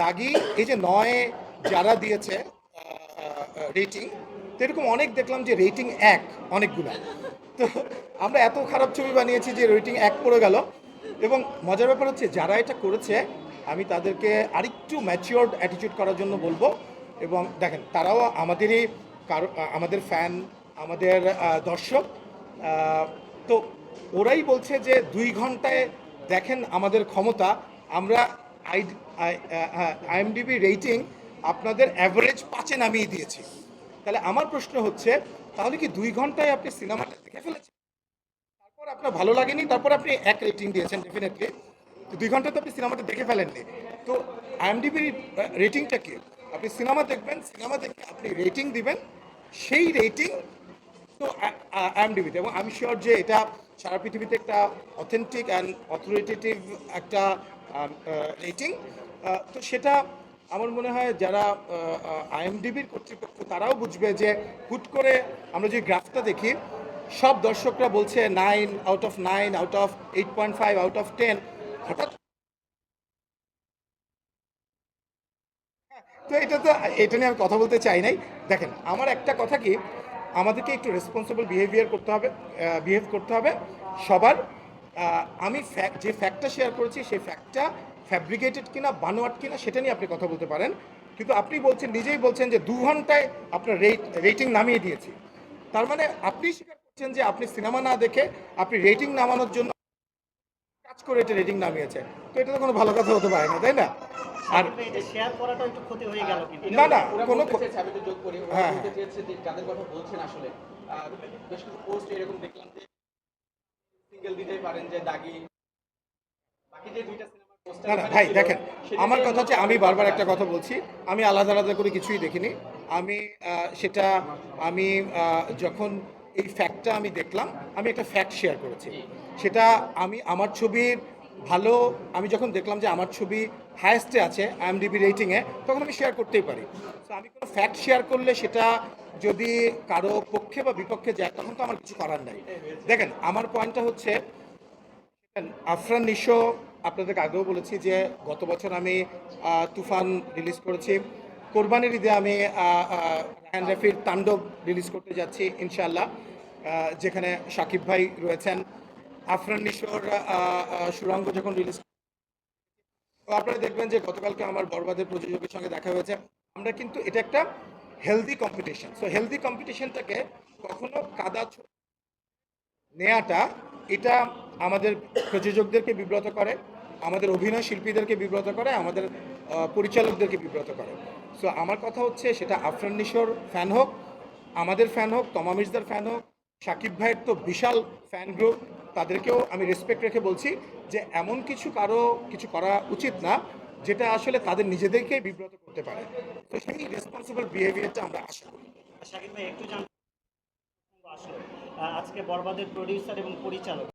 দাগি, এই যে নয় যারা দিয়েছে রেটিং তো এরকম অনেক দেখলাম যে রেটিং এক অনেকগুলা। তো আমরা এত খারাপ ছবি বানিয়েছি যে রেটিং এক পড়ে গেল। এবং মজার ব্যাপার হচ্ছে, যারা এটা করেছে, আমি তাদেরকে আরেকটু ম্যাচিওর্ড অ্যাটিটিউড করার জন্য বলব। এবং দেখেন, তারাও আমাদেরই কারও আমাদের ফ্যান আমাদের দর্শক। তো ওরাই বলছে যে দুই ঘন্টায় দেখেন আমাদের ক্ষমতা, আমরা আই আইএমডিবি রেটিং আপনাদের অ্যাভারেজ পাঁচে নামিয়ে দিয়েছি। তাহলে আমার প্রশ্ন হচ্ছে, তাহলে কি দুই ঘন্টায় আপনি সিনেমাটা দেখে ফেলেছেন? তারপর আপনার ভালো লাগেনি, তারপর আপনি এক রেটিং দিয়েছেন ডেফিনেটলি দুই ঘণ্টা তো আপনি সিনেমাটা দেখে ফেলেননি। তো আইএমডিবির রেটিংটা কি? আপনি সিনেমা দেখবেন, সিনেমা দেখে আপনি রেটিং দিবেন, সেই রেটিং তো আইএমডিবিতে এবং আমি শিওর যে এটা সারা পৃথিবীতে একটা অথেন্টিক অ্যান্ড অথরিটেটিভ একটা রেটিং তো সেটা আমার মনে হয় যারা আইএমডিবির কর্তৃপক্ষ, তারাও বুঝবে যে হুট করে আমরা যে গ্রাফটা দেখি, সব দর্শকরা বলছে nine out of nine out of eight point five out of ten হঠাৎ তো এটা তো, এটা নিয়ে আমি কথা বলতে চাই নাই। দেখেন, আমার একটা কথা কি, আমাদেরকে একটু রেসপন্সিবল বিহেভিয়ার করতে হবে বিহেভ করতে হবে সবার। আমি ফ্যাক্ট যে ফ্যাক্টটা শেয়ার করেছি সেই ফ্যাক্টটা ফ্যাব্রিকেটেড কিনা বানোয়াট কিনা সেটা নিয়ে আপনি কথা বলতে পারেন। কিন্তু আপনি বলছেন নিজেই বলছেন যে দু ঘন্টায় আপনার রেট রেটিং নামিয়ে দিয়েছি। তার মানে আপনি স্বীকার করছেন যে আপনি সিনেমা না দেখে আপনি রেটিং নামানোর জন্য কাজ করে এটা রেটিং নামিয়েছেন তো এটা তো কোনো ভালো কথা হতে পারে না তাই না? আর আর শেয়ার করাটা একটু ক্ষতি হয়ে গেল না না কোনো বলতে চেয়েছে, আমি তো যোগ করি। হ্যাঁ, বলতে চেয়েছে যে যাদের কথা বলছেন আসলে বেশ কিছু পোস্ট এরকম দেখলাম যে সিঙ্গেল দিতেই পারেন যে দাগি। বাকি যে দুইটা না না ভাই দেখেন আমার কথা হচ্ছে আমি বারবার একটা কথা বলছি আমি আলাদা আলাদা করে কিছুই দেখিনি। আমি সেটা আমি যখন এই ফ্যাক্টটা আমি দেখলাম আমি একটা ফ্যাক্ট শেয়ার করেছি। সেটা আমি আমার ছবির ভালো, আমি যখন দেখলাম যে আমার ছবি হায়েস্টে আছে আইএমডিবি রেটিংয়ে তখন আমি শেয়ার করতেই পারি। তো আমি কোনো ফ্যাক্ট শেয়ার করলে সেটা যদি কারও পক্ষে বা বিপক্ষে যায়, তখন তো আমার কিছু করার নাই। দেখেন, আমার পয়েন্টটা হচ্ছে আফরান নিশো আপনাদেরকে আগেও বলেছি যে গত বছর আমি তুফান রিলিজ করেছি। কোরবানির ঈদে আমি রায়ান রাফির তাণ্ডব রিলিজ করতে যাচ্ছি ইনশাল্লাহ যেখানে সাকিব ভাই রয়েছেন। আফরান নিশোর সুরঙ্গ যখন রিলিজ আপনারা দেখবেন যে গতকালকে আমার বরবাদের প্রযোজকের সঙ্গে দেখা হয়েছে। আমরা কিন্তু এটা একটা হেলদি কম্পিটিশন সো হেলদি কম্পিটিশনটাকে কখনো কাদা নেয়াটা এটা আমাদের প্রযোজকদেরকে বিব্রত করে, আমাদের অভিনয় শিল্পীদেরকে বিব্রত করে, আমাদের পরিচালকদেরকে বিব্রত করে। সো আমার কথা হচ্ছে সেটা আফরান নিশোর ফ্যান হোক, আমাদের ফ্যান হোক তমা মির্জার ফ্যান হোক, সাকিব ভাইয়ের তো বিশাল ফ্যান গ্রুপ তাদেরকেও আমি রেসপেক্ট রেখে বলছি যে এমন কিছু কারও কিছু করা উচিত না, যেটা আসলে তাদের নিজেদেরকে বিব্রত করতে পারে। তো সেই রেসপন্সিবল বিহেভিয়ারটা আমরা আশা করি। আজকে বরবাদের প্রডিউসার এবং পরিচালক